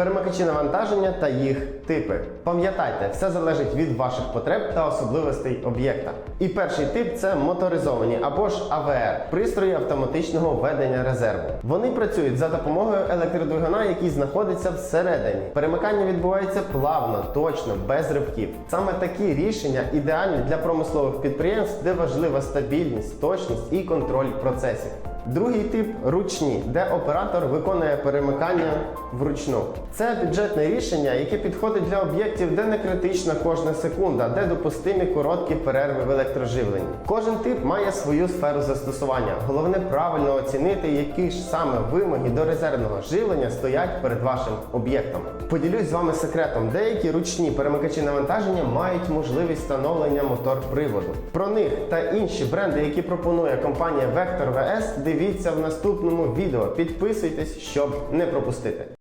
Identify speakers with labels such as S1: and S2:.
S1: перемикачі навантаження та їх типи. Пам'ятайте, все залежить від ваших потреб та особливостей об'єкта. І перший тип це моторизовані або ж АВР пристрої автоматичного введення резерву. Вони працюють за допомогою електродвигуна, який знаходиться всередині. Перемикання відбувається плавно, точно, без ривків. Саме такі рішення ідеальні для промислових підприємств, де важлива стабільність, точність і контроль процесів. Другий тип ручні, де оператор виконує перемикання вручну. Це бюджетне рішення, яке підходить для об'єктів, де не критична кожна секунда, де допустимі короткі перерви в електроживленні. Кожен тип має свою сферу застосування. Головне правильно оцінити, які ж саме вимоги до резервного живлення стоять перед вашим об'єктом. Поділюсь з вами секретом. Деякі ручні перемикачі навантаження мають можливість встановлення мотор-приводу. Про них та інші бренди, які пропонує компанія Vector VS, дивіться в наступному відео. Підписуйтесь, щоб не пропустити.